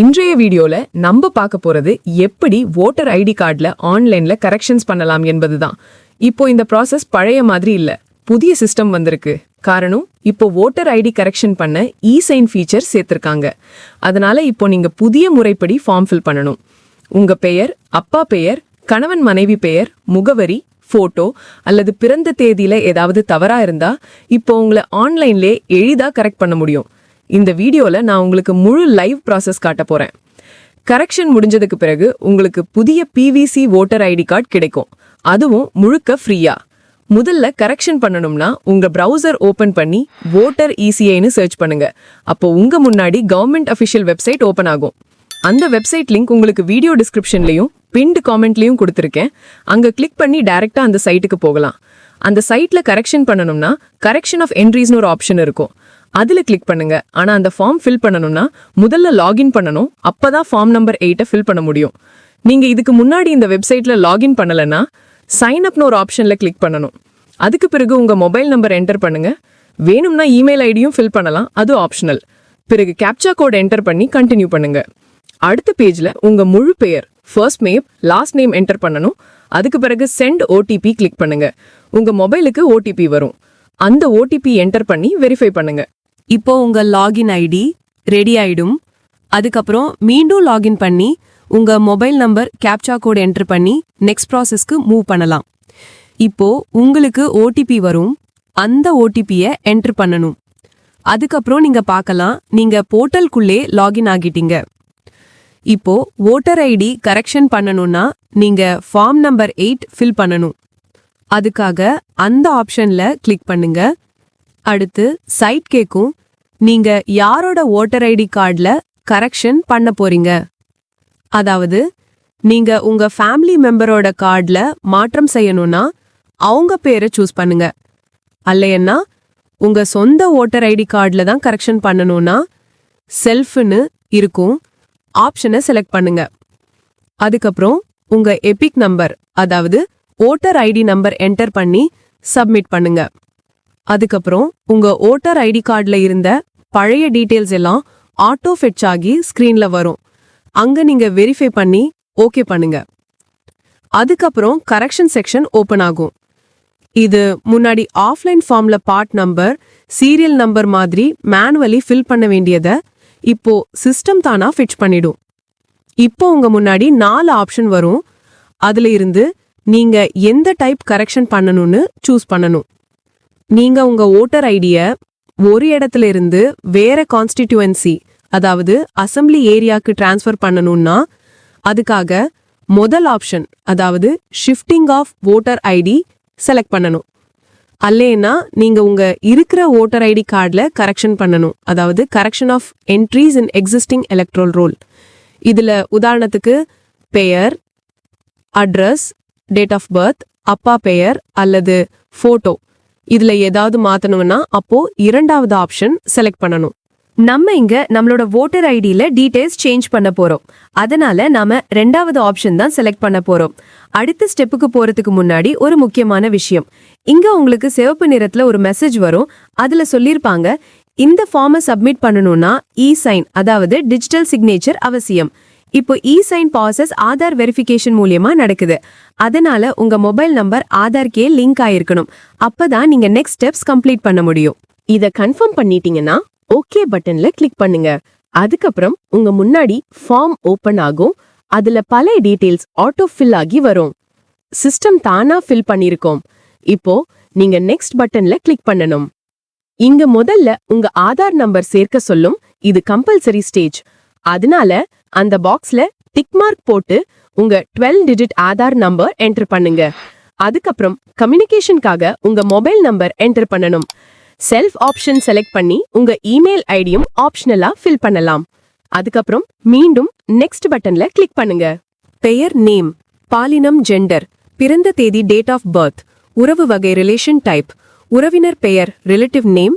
இன்றைய வீடியோல நம்ம பார்க்க போறது எப்படி ஓட்டர் ஐடி கார்டில் ஆன்லைன்ல கரெக்ஷன்ஸ் பண்ணலாம் என்பதுதான். இப்போ இந்த ப்ராசஸ் பழைய மாதிரி இல்ல. புதிய சிஸ்டம் வந்திருக்கு. காரணம் இப்போ ஓட்டர் ஐடி கரெக்ஷன் பண்ண இ சைன் ஃபீச்சர் சேர்த்திருக்காங்க. அதனால இப்போ நீங்க புதிய முறைப்படி ஃபார்ம் ஃபில் பண்ணணும். உங்க பெயர் அப்பா பெயர் கணவன் மனைவி பெயர் முகவரி போட்டோ அல்லது பிறந்த தேதியில ஏதாவது தவறா இருந்தா இப்போ உங்களை ஆன்லைன்லே எளிதா கரெக்ட் பண்ண முடியும். இந்த வீடியோவில் நான் உங்களுக்கு முழு லைவ் ப்ராசஸ் காட்ட போறேன். கரெக்ஷன் முடிஞ்சதுக்கு பிறகு உங்களுக்கு புதிய பிவிசி ஓட்டர் ஐடி கார்டு கிடைக்கும். அதுவும் முழுக்க ஃப்ரீயா முதல்ல கரெக்ஷன் பண்ணணும்னா உங்க ப்ரௌசர் ஓபன் பண்ணி ஓட்டர் இசிஐன்னு சர்ச் பண்ணுங்க. அப்போ உங்க முன்னாடி கவர்மெண்ட் அஃபிஷியல் வெப்சைட் ஓபன் ஆகும். அந்த வெப்சைட் லிங்க் உங்களுக்கு வீடியோ டிஸ்கிரிப்ஷன்லயும் பின்டு காமெண்ட்லையும் கொடுத்துருக்கேன். அங்க கிளிக் பண்ணி டைரக்டா அந்த சைட்டுக்கு போகலாம். அந்த சைட்ல கரெக்ஷன் பண்ணணும்னா கரெக்ஷன் ஆஃப் என்ட்ரிஸ்னு ஒரு ஆப்ஷன் இருக்கும். அதில் கிளிக் பண்ணுங்க. ஆனால் அந்த ஃபார்ம் ஃபில் பண்ணணும்னா முதல்ல லாகின் பண்ணணும். அப்போ தான் ஃபார்ம் நம்பர் எயிட்டை ஃபில் பண்ண முடியும். நீங்கள் இதுக்கு முன்னாடி இந்த வெப்சைட்டில் லாகின் பண்ணலைன்னா சைன் அப்னு ஒரு ஆப்ஷனில் கிளிக் பண்ணணும். அதுக்கு பிறகு உங்கள் மொபைல் நம்பர் என்டர் பண்ணுங்க. வேணும்னா இமெயில் ஐடியும் ஃபில் பண்ணலாம். அது ஆப்ஷனல் பிறகு கேப்சா கோட் என்டர் பண்ணி கண்டினியூ பண்ணுங்க. அடுத்த பேஜில் உங்கள் முழு பெயர் first name last name enter பண்ணணும். அதுக்கு பிறகு சென்ட் ஓடிபி கிளிக் பண்ணுங்க. உங்கள் மொபைலுக்கு ஓடிபி வரும். அந்த ஓடிபி என்டர் பண்ணி வெரிஃபை பண்ணுங்க. இப்போ உங்க லாகின் ஐடி ரெடி ஆயிடும். அதுக்கப்புறம் மீண்டும் லாகின் பண்ணி உங்க mobile number captcha code enter பண்ணி நெக்ஸ்ட் ப்ராசஸ்க்கு மூவ் பண்ணலாம். இப்போ உங்களுக்கு ஓடிபி வரும். அந்த ஓடிபியை என்டர் பண்ணணும். அதுக்கப்புறம் நீங்க பார்க்கலாம் நீங்க போர்ட்டல்குள்ளே லாகின் ஆகிட்டீங்க. இப்போ ஓட்டர் ஐடி கரெக்ஷன் பண்ணணும்னா நீங்க ஃபார்ம் நம்பர் எயிட் ஃபில் பண்ணணும். அதுக்காக அந்த ஆப்ஷன்ல கிளிக் பண்ணுங்க. அடுத்து சைட் கேக்கும். நீங்க யாரோட ஓட்டர் ஐடி கார்டில் கரெக்ஷன் பண்ண போறீங்க? அதாவது நீங்க உங்க ஃபேமிலி மெம்பரோட கார்டில் மாற்றம் செய்யணும்னா அவங்க பேரை சூஸ் பண்ணுங்க. அல்லையன்னா உங்க சொந்த ஓட்டர் ஐடி கார்டில் தான் கரெக்ஷன் பண்ணணும்னா செல்ஃப்னு இருக்கும். ஆப்ஷனை செலக்ட் பண்ணுங்க. அதுக்கப்புறம் உங்க எபிக் நம்பர் அதாவது ஓட்டர் ஐடி நம்பர் என்டர் பண்ணி சப்மிட் பண்ணுங்க. அதுக்கப்புறம் உங்க ஓட்டர் ஐடி கார்டில் இருந்த பழைய டீட்டெயில்ஸ் எல்லாம் ஆட்டோ ஃபெட்ச் ஆகி ஸ்க்ரீனில் வரும். அங்கே நீங்கள் வெரிஃபை பண்ணி ஓகே பண்ணுங்க. அதுக்கப்புறம் கரெக்ஷன் செக்ஷன் ஓப்பன் ஆகும். இது முன்னாடி ஆஃப்லைன் ஃபார்மில் பார்ட் நம்பர் சீரியல் நம்பர் மாதிரி மேனுவலி ஃபில் பண்ண வேண்டியதை இப்போ சிஸ்டம் தானா ஃபிட்ச் பண்ணிடும். இப்போ உங்க முன்னாடி நாலு ஆப்ஷன் வரும். அதுல இருந்து நீங்க எந்த டைப் கரெக்ஷன் பண்ணணும்னு சூஸ் பண்ணணும். நீங்க உங்க ஓட்டர் ஐடிய ஒரு இடத்துல இருந்து வேற கான்ஸ்டிடியூவன்சி அதாவது அசெம்பிளி ஏரியாக்கு டிரான்ஸ்ஃபர் பண்ணணும்னா அதுக்காக முதல் ஆப்ஷன் அதாவது shifting of voter ID select பண்ணணும். அல்லேனா நீங்க உங்க இருக்கிற ஓட்டர் ஐடி கார்டில் கரெக்ஷன் பண்ணணும். அதாவது correction of entries in existing electoral roll இதில் உதாரணத்துக்கு பெயர் அட்ரஸ் டேட் ஆஃப் பர்த் அப்பா பெயர் அல்லது ஃபோட்டோ இதுல ஏதாவது மாத்தணும்னா அப்போ இரண்டாவது ஆப்ஷன் செலக்ட் பண்ணணும். நம்ம இங்க நம்மளோட ஓட்டர் ஐடியில டீடைல்ஸ் சேஞ்ச் பண்ண போறோம். அதனால நாம ரெண்டாவது ஆப்ஷன் தான் செலக்ட் பண்ண போறோம். அடுத்த ஸ்டெப்புக்கு போறதுக்கு முன்னாடி ஒரு முக்கியமான விஷயம். இங்க உங்களுக்கு சிவப்பு நிறத்துல ஒரு மெசேஜ் வரும். அதுல சொல்லியிருப்பாங்க இந்த ஃபார்மை சப்மிட் பண்ணணும்னா இ சைன் அதாவது டிஜிட்டல் சிக்னேச்சர் அவசியம். இப்போ e sign process Aadhaar verification மூலியமா நடக்குது. அதனால உங்க மொபைல் நம்பர் ஆதார்க்கே லிங்க் ஆயிருக்கணும். அப்பதான் நீங்க நெக்ஸ்ட் ஸ்டெப்ஸ் கம்ப்ளீட் பண்ண முடியும். இத கன்ஃபார்ம் பண்ணிட்டீங்கன்னா ஓகே பட்டன்ல கிளிக் பண்ணுங்க. அதுக்கப்புறம் உங்க முன்னாடி ஃபார்ம் ஓபன் ஆகும். அதுல பல டீடைல்ஸ் ஆட்டோ ஃபில் ஆகி வரும். சிஸ்டம் தானா ஃபில் பண்ணிருக்கோம். இப்போ நீங்க நெக்ஸ்ட் பட்டன்ல கிளிக் பண்ணணும். இங்க முதல்ல உங்க ஆதார் நம்பர் சேர்க்க சொல்லும். இது கம்பல்சரி ஸ்டேஜ் அதனால அந்த பாக்ஸ்ல டிக் மார்க் போட்டு உங்க 12 டிஜிட் ஆதார் நம்பர் என்டர் பண்ணுங்க. அதுக்கப்புறம் கம்யூனிகேஷனுக்காக உங்க மொபைல் நம்பர் என்டர் பண்ணணும். செல்ஃப் ஆப்ஷன் செலக்ட் பண்ணி உங்க இமெயில் ஐடியும் ஆப்ஷனலா ஃபில் பண்ணலாம். அதுக்கப்புறம் மீண்டும் நெக்ஸ்ட் பட்டன்ல கிளிக் பண்ணுங்க. பெயர் நேம் பாலினம் ஜெண்டர் பிறந்த தேதி டேட் ஆஃப் பர்த் உறவு வகை ரிலேஷன் டைப் உறவினர் பெயர் ரிலேட்டிவ் நேம்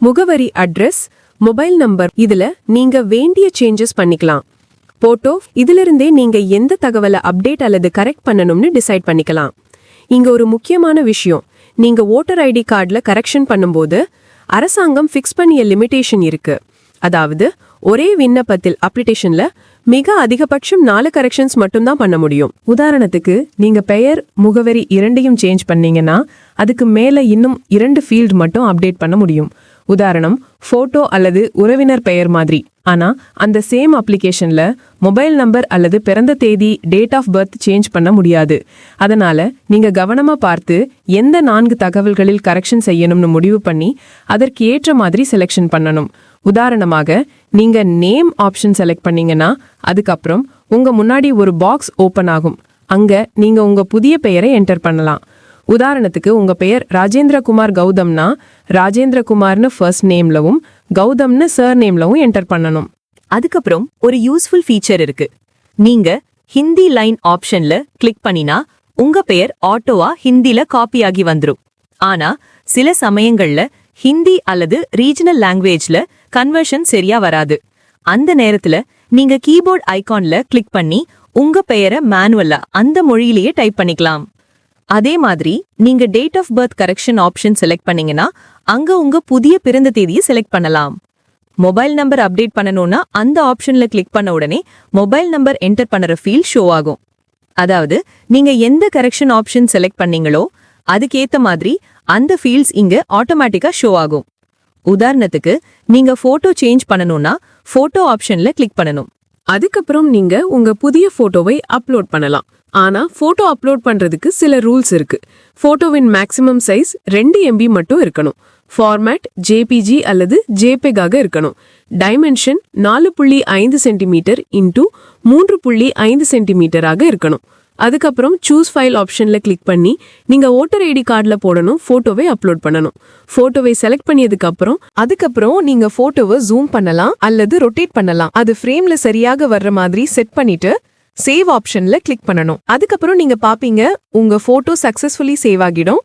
முகவரி அட்ரஸ் மொபைல் நம்பர் இதுல நீங்க வேண்டிய சேஞ்சஸ் பண்ணிக்கலாம். போட்டோ இதிலிருந்தே நீங்க எந்த தகவலை அப்டேட் அல்லது கரெக்ட் பண்ணணும்னு டிசைட் பண்ணிக்கலாம். இங்க ஒரு முக்கியமான விஷயம். நீங்க ஓட்டர் ஐடி கார்டில் கரெக்ஷன் பண்ணும்போது அரசாங்கம் ஃபிக்ஸ் பண்ணிய லிமிடேஷன் இருக்கு. அதாவது ஒரே விண்ணப்பத்தில் அப்ளிகேஷன்ல மிக அதிகபட்சம் நாலு கரெக்ஷன்ஸ் மட்டும்தான் பண்ண முடியும். உதாரணத்துக்கு நீங்க பெயர் முகவரி இரண்டையும் சேஞ்ச் பண்ணீங்கன்னா அதுக்கு மேல இன்னும் இரண்டு ஃபீல்ட் மட்டும் அப்டேட் பண்ண முடியும். உதாரணம் போட்டோ அல்லது உறவினர் பெயர் மாதிரி. ஆனா அந்த சேம் அப்ளிகேஷன்ல மொபைல் நம்பர் அல்லது பிறந்த தேதி டேட் ஆஃப் பர்த் சேஞ்ச் பண்ண முடியாது. அதனால நீங்க கவனமா பார்த்து எந்த நான்கு தகவல்களில் கரெக்ஷன் செய்யணும்னு முடிவு பண்ணி அதற்கு ஏற்ற மாதிரி செலெக்ஷன் பண்ணணும். உதாரணமாக நீங்க நேம் ஆப்ஷன் செலக்ட் பண்ணீங்கன்னா அதுக்கப்புறம் உங்க முன்னாடி ஒரு பாக்ஸ் ஓபன் ஆகும். அங்க நீங்க உங்க புதிய பெயரை என்டர் பண்ணலாம். உதாரணத்துக்கு உங்க பெயர் ராஜேந்திரகுமார் கௌதம்னா ராஜேந்திரகுமார்னு ஃபர்ஸ்ட் நேம்லவும் கௌதம்னு சர் நேம்லவும் என்டர் பண்ணணும். அதுக்கப்புறம் ஒரு யூஸ்ஃபுல் ஃபீச்சர் இருக்கு. நீங்க ஹிந்தி லைன் ஆப்ஷன்ல கிளிக் பண்ணினா உங்க பெயர் ஆட்டோவா ஹிந்தில காப்பி ஆகி வந்துடும் ஆனா சில சமயங்கள்ல ஹிந்தி அல்லது ரீஜனல் லாங்குவேஜ்ல கன்வர்ஷன் சரியா வராது. அந்த நேரத்துல நீங்க கீபோர்ட் ஐகான்ல கிளிக் பண்ணி உங்க பெயரை மேனுவலா அந்த மொழியிலேயே டைப் பண்ணிக்கலாம். அதே மாதிரி நீங்க date of birth correction option select பண்ணீங்கன்னா அங்க உங்க புதிய பிறந்த தேதியை செலக்ட் பண்ணலாம். மொபைல் நம்பர் அப்டேட் பண்ணணும்னா அந்த ஆப்ஷன்ல கிளிக் பண்ண உடனே மொபைல் நம்பர் என்டர் பண்ணுற ஃபீல்ட் ஷோ ஆகும். அதாவது நீங்க எந்த கரெக்ஷன் ஆப்ஷன் செலக்ட் பண்ணீங்களோ அதுக்கேத்த மாதிரி அந்த ஃபீல்ட்ஸ் இங்க ஆட்டோமேட்டிக்கா ஷோ ஆகும். உதாரணத்துக்கு நீங்க போட்டோ சேஞ்ச் பண்ணணும்னா போட்டோ ஆப்ஷன்ல கிளிக் பண்ணணும். அதுக்கப்புறம் நீங்க உங்க புதிய போட்டோவை அப்லோட் பண்ணலாம். ஆனா போட்டோ அப்லோட் பண்றதுக்கு சில ரூல்ஸ் இருக்கு. போட்டோவின் மேக்ஸிமம் சைஸ் ரெண்டு எம்பி மட்டும் இருக்கணும். ஃபார்மேட் ஜேபிஜி அல்லது ஜேபெக் இருக்கணும். டைமென்ஷன் நாலு புள்ளி ஐந்து சென்டிமீட்டர் இன்டூ மூன்று புள்ளி ஐந்து சென்டிமீட்டராக இருக்கணும். அதுக்கப்புறம் சூஸ் ஃபைல் ஆப்ஷனில் கிளிக் பண்ணி நீங்கள் ஓட்டர் ஐடி கார்டில் போடணும் ஃபோட்டோவை அப்லோட் பண்ணணும். ஃபோட்டோவை செலக்ட் பண்ணியதுக்கப்புறம் அதுக்கப்புறம் நீங்கள் ஃபோட்டோவை ஜூம் பண்ணலாம் அல்லது ரொட்டேட் பண்ணலாம். அது ஃப்ரேமில் சரியாக வர்ற மாதிரி செட் பண்ணிட்டு சேவ் ஆப்ஷன்ல கிளிக் பண்ணணும். அதுக்கப்புறம் நீங்க பாப்பீங்க உங்க போட்டோ சக்சஸ்ஃபுல்லி சேவ் ஆகிடும்.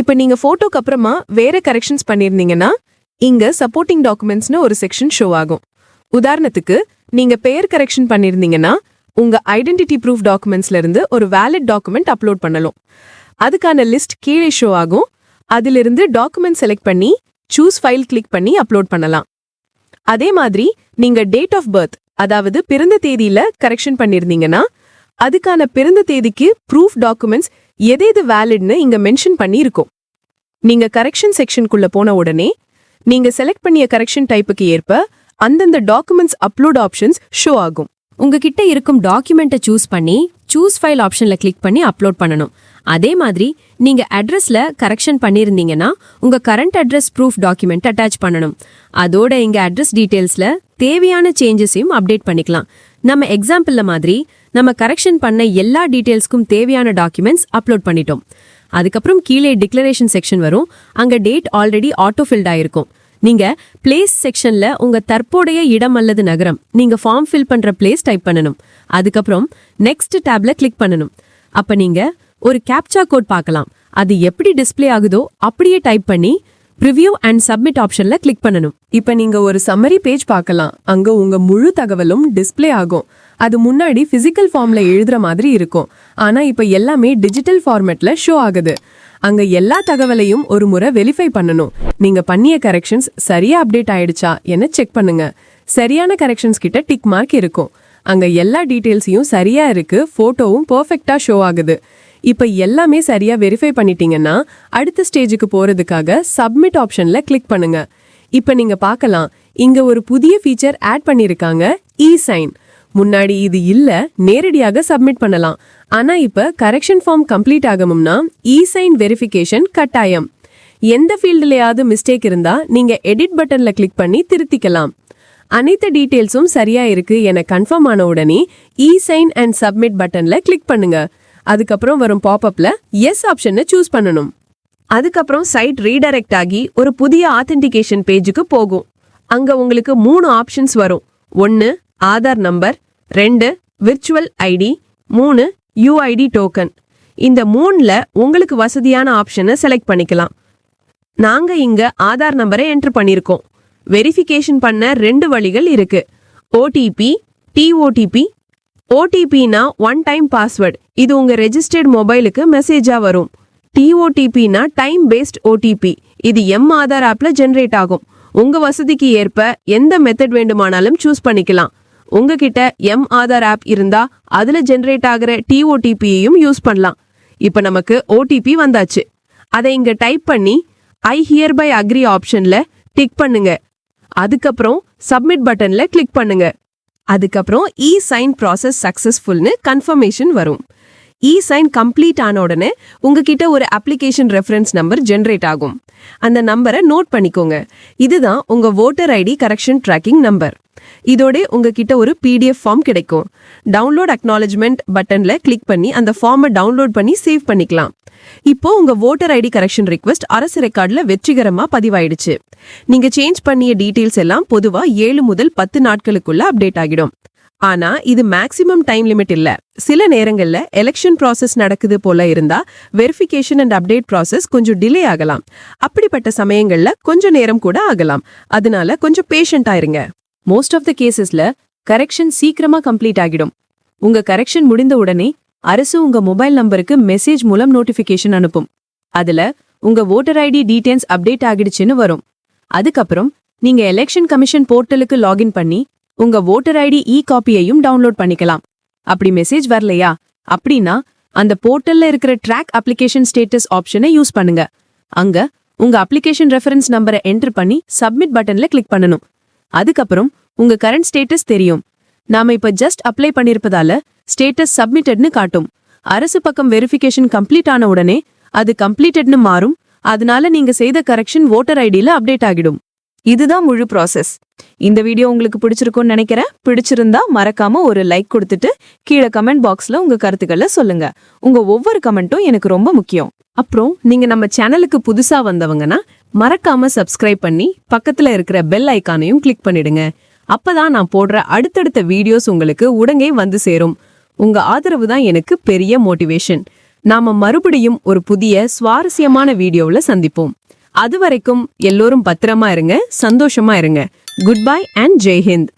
இப்ப நீங்க போட்டோக்கு அப்புறமா வேற கரெக்ஷன்ஸ் பண்ணிருந்தீங்கன்னா இங்க சப்போர்ட்டிங் டாக்குமெண்ட்ஸ்னு ஒரு செக்ஷன் ஷோ ஆகும். உதாரணத்துக்கு நீங்க பெயர் கரெக்ஷன் பண்ணிருந்தீங்கன்னா உங்க ஐடென்டிட்டி ப்ரூஃப் டாக்குமெண்ட்ஸ்ல இருந்து ஒரு வேலிட் டாக்குமெண்ட் அப்லோட் பண்ணலாம் அதுக்கான லிஸ்ட் கீழே ஷோ ஆகும். அதிலிருந்து டாக்குமெண்ட் செலக்ட் பண்ணி சூஸ் ஃபைல் கிளிக் பண்ணி அப்லோட் பண்ணலாம். அதே மாதிரி நீங்க டேட் ஆஃப் பர்த் அதாவது பிறந்த தேதியில கரெக்ஷன் பண்ணிருந்தீங்கன்னா அதுக்கான பிறந்த தேதிக்கு ப்ரூஃப் டாக்குமெண்ட்ஸ் எது எது வேலிட்னு இங்க மென்ஷன் பண்ணி இருக்கும் நீங்க கரெக்ஷன் செக்ஷனுக்குள்ள போன உடனே நீங்க செலக்ட் பண்ணிய கரெக்ஷன் டைப்புக்கு ஏற்ப அந்தந்த டாக்குமெண்ட்ஸ் அப்லோட் ஆப்ஷன்ஸ் ஷோ ஆகும். உங்ககிட்ட இருக்கும் டாக்குமெண்ட்டை சூஸ் பண்ணி சூஸ் ஃபைல் ஆப்ஷன்ல கிளிக் பண்ணி அப்லோட் பண்ணணும். அதே மாதிரி நீங்க அட்ரஸ்ல கரெக்ஷன் பண்ணியிருந்தீங்கன்னா உங்க current address proof document attach பண்ணணும். அதோட இங்க அட்ரஸ் டீடைல்ஸ்ல தேவையான சேஞ்சஸையும் அப்டேட் பண்ணிக்கலாம். நம்ம எக்ஸாம்பிள்ல மாதிரி நம்ம கரெக்ஷன் பண்ண எல்லா டீடைல்ஸ்க்கும் தேவையான டாக்குமெண்ட்ஸ் அப்லோட் பண்ணிட்டோம். அதுக்கப்புறம் கீழே டிக்ளரேஷன் செக்ஷன் வரும். அங்க டேட் ஆல்ரெடி ஆட்டோஃபில்ட் ஆயிருக்கும். நீங்க பிளேஸ் செக்ஷன்ல உங்க தற்போடைய இடம் அல்லது நகரம் நீங்க ஃபார்ம் ஃபில் பண்ற பிளேஸ் டைப் பண்ணணும். அதுக்கப்புறம் நெக்ஸ்ட் டேப்ல கிளிக் பண்ணணும். அப்ப நீங்க ஒரு கேப்சா கோட் பார்க்கலாம். அது எப்படி டிஸ்ப்ளே ஆகுதோ அப்படியே டைப் பண்ணி ப்ரிவியூ அண்ட் சப்மிட் ஆப்ஷன்ல கிளிக் பண்ணணும். இப்ப நீங்க ஒரு சம்மரி பேஜ் பார்க்கலாம். அங்க உங்க முழு தகவலும் டிஸ்ப்ளே ஆகும். அது முன்னாடி பிசிக்கல் ஃபார்ம்ல எழுதுற மாதிரி இருக்கும். ஆனா இப்ப எல்லாமே டிஜிட்டல் ஃபார்மேட்ல ஷோ ஆகுது. அங்க எல்லா தகவலையும் ஒரு முறை வெரிஃபை பண்ணணும். நீங்க பண்ணிய கரெக்ஷன்ஸ் சரியா அப்டேட் ஆயிடுச்சா என செக் பண்ணுங்க. சரியான கரெக்ஷன்ஸ் கிட்ட டிக் மார்க் இருக்கும். அங்க எல்லா டீடைல்ஸையும் சரியா இருக்கு போட்டோவும் பெர்ஃபெக்ட்டா ஷோ ஆகுது. இப்ப எல்லாமே சரியா வெரிஃபை பண்ணிட்டீங்கன்னா அடுத்த ஸ்டேஜுக்கு போறதுக்காக சப்மிட் ஆப்ஷன்ல கிளிக் பண்ணுங்க. இப்ப நீங்க பார்க்கலாம் இங்க ஒரு புதிய ஃபீச்சர் ஆட் பண்ணிருக்காங்க இ சைன் முன்னாடி இது இல்ல நேரடியாக சப்மிட் பண்ணலாம். ஆனா இப்ப கரெக்ஷன் ஃபார்ம் கம்ப்ளீட் ஆகணும்னா இ சைன் வெரிஃபிகேஷன் கட்டாயம். எந்த ஃபீல்டுலயாவது மிஸ்டேக் இருந்தா நீங்க எடிட் பட்டன்ல கிளிக் பண்ணி திருத்திக்கலாம். அனைத்து டீட்டெயில்ஸும் சரியா இருக்கு என கன்ஃபார்ம் ஆன உடனே இ சைன் அண்ட் சப்மிட் பட்டன்ல கிளிக் பண்ணுங்க. அதுக்கப்புறம் வரும் பாப்அப்ல எஸ் ஆப்ஷனை சூஸ் பண்ணணும். அதுக்கப்புறம் சைட் ரீடைரக்ட் ஆகி ஒரு புதிய ஆத்தென்டிகேஷன் பேஜுக்கு போகும். அங்க உங்களுக்கு மூணு ஆப்ஷன்ஸ் வரும். ஒன்னு ஆதார் நம்பர் ரெண்டு விர்ச்சுவல் ஐடி மூணு யூஐடி டோக்கன் இந்த மூணுல உங்களுக்கு வசதியான ஆப்ஷனை செலக்ட் பண்ணிக்கலாம். நாங்க இங்க ஆதார் நம்பரை என்ட்ரு பண்ணிருக்கோம். வெரிஃபிகேஷன் பண்ண ரெண்டு வழிகள் இருக்கு. ஓடிபி டிஓடிபி ஓடிபினா ஒன் டைம் பாஸ்வேர்டு இது உங்க ரெஜிஸ்டர்ட் மொபைலுக்கு மெசேஜா வரும். டிஓடிபினா டைம் பேஸ்ட் ஓடிபி இது எம் ஆதார் ஆப்ல ஜென்ரேட் ஆகும். உங்க வசதிக்கு ஏற்ப எந்த மெத்தட் வேண்டுமானாலும் சூஸ் பண்ணிக்கலாம். உங்ககிட்ட எம் ஆதார் ஆப் இருந்தா அதுல ஜென்ரேட் ஆகிற டிஓடிபியையும் யூஸ் பண்ணலாம். இப்ப நமக்கு ஓடிபி வந்தாச்சு. அதை இங்க டைப் பண்ணி ஐ ஹியர் பை அக்ரி ஆப்ஷன்ல டிக் பண்ணுங்க. அதுக்கப்புறம் சப்மிட் பட்டன்ல கிளிக் பண்ணுங்க. அதுக்கப்புறம் இ சைன் ப்ராசஸ் சக்சஸ்ஃபுல்னு கன்ஃபர்மேஷன் வரும். இ சைன் கம்ப்ளீட் ஆன உடனே உங்ககிட்ட ஒரு அப்ளிகேஷன் ரெஃபரன்ஸ் நம்பர் ஜென்ரேட் ஆகும். அந்த நம்பரை நோட் பண்ணிக்கோங்க. இதுதான் உங்க voter ID correction tracking number இதோட உங்ககிட்ட ஒரு பிடிஎஃப் ஃபார்ம் கிடைக்கும். டவுன்லோட் அக்னாலஜ்மெண்ட் பட்டன்ல கிளிக் பண்ணி அந்த ஃபார்மை டவுன்லோட் பண்ணி சேவ் பண்ணிக்கலாம். இப்போ உங்க வோட்டர் ஐடி கரெக்ஷன் ரிக்வெஸ்ட் அரசு ரெக்கார்ட்ல வெற்றிகரமா பதிவாயிடுச்சு. நீங்க சேஞ்ச் பண்ணிய டீடைல்ஸ் எல்லாம் பொதுவா ஏழு முதல் பத்து நாட்களுக்குள்ள அப்டேட் ஆகிடும். ஆனா இது மேக்சிமம் டைம் லிமிட் இல்ல. சில நேரங்கள்ல எலெக்ஷன் ப்ராசஸ் நடக்குது போல இருந்தா வெரிஃபிகேஷன் அண்ட் அப்டேட் ப்ராசஸ் கொஞ்சம் டிலே ஆகலாம். அப்படிப்பட்ட சமயங்கள்ல கொஞ்சம் நேரம் கூட ஆகலாம். அதனால கொஞ்சம் பேஷண்ட் ஆயிருங்க மோஸ்ட் ஆஃப் த கேசஸ்ல கரெக்ஷன் சீக்கிரமா கம்ப்ளீட் ஆகிடும். உங்க கரெக்ஷன் முடிந்த உடனே அரசு உங்க மொபைல் நம்பருக்கு மெசேஜ் மூலம் நோட்டிஃபிகேஷன் அனுப்பும். அதுல உங்க வோட்டர் ஐடி டீடைல்ஸ் அப்டேட் ஆகிடுச்சுன்னு வரும். அதுக்கப்புறம் நீங்க எலெக்ஷன் கமிஷன் போர்ட்டலுக்கு லாகின் பண்ணி உங்க வோட்டர் ஐடி இ காப்பியையும் டவுன்லோட் பண்ணிக்கலாம். அப்படி மெசேஜ் வரலையா? அப்படின்னா அந்த போர்ட்டல்ல இருக்கிற ட்ராக் அப்ளிகேஷன் ஸ்டேட்டஸ் ஆப்ஷனை யூஸ் பண்ணுங்க. அங்க உங்க அப்ளிகேஷன் ரெஃபரன்ஸ் நம்பரை என்டர் பண்ணி சப்மிட் பட்டன்ல கிளிக் பண்ணணும். அதுக்கப்புறம் உங்க கரண்ட் ஸ்டேட்டஸ் தெரியும். நாம இப்ப ஜஸ்ட் அப்ளை பண்ணிருப்பதால ஸ்டேட்டஸ் சப்மிட்டட்னு காட்டும். அரசு பக்கம் வெரிஃபிகேஷன் கம்ப்ளீட் ஆன உடனே அது கம்ப்ளீட்டட்னு மாறும். அதனால நீங்க செய்த கரெக்ஷன் வோட்டர் ஐடியில அப்டேட் ஆகிடும். இதுதான் முழு ப்ராசஸ் இந்த வீடியோ உங்களுக்கு பிடிச்சிருக்கும்னு நினைக்கிறேன். பிடிச்சிருந்தா மறக்காம ஒரு லைக் கொடுத்துட்டு கீழே கமெண்ட் பாக்ஸ்ல உங்க கருத்துக்களை சொல்லுங்க. உங்க ஒவ்வொரு கமெண்ட்டும் எனக்கு ரொம்ப முக்கியம். அப்புறம் நீங்க நம்ம சேனலுக்கு புதுசா வந்தவங்கன்னா மறக்காம சப்ஸ்கிரைப் பண்ணி பக்கத்துல இருக்கிற பெல் ஐக்கானையும் கிளிக் பண்ணிடுங்க. அப்பதான் நான் போடுற அடுத்தடுத்த வீடியோஸ் உங்களுக்கு உடனே வந்து சேரும். உங்க ஆதரவு தான் எனக்கு பெரிய மோட்டிவேஷன் நாம மறுபடியும் ஒரு புதிய சுவாரஸ்யமான வீடியோவில் சந்திப்போம். அது வரைக்கும் எல்லோரும் பத்திரமா இருங்க சந்தோஷமா இருங்க. Goodbye and Jai Hind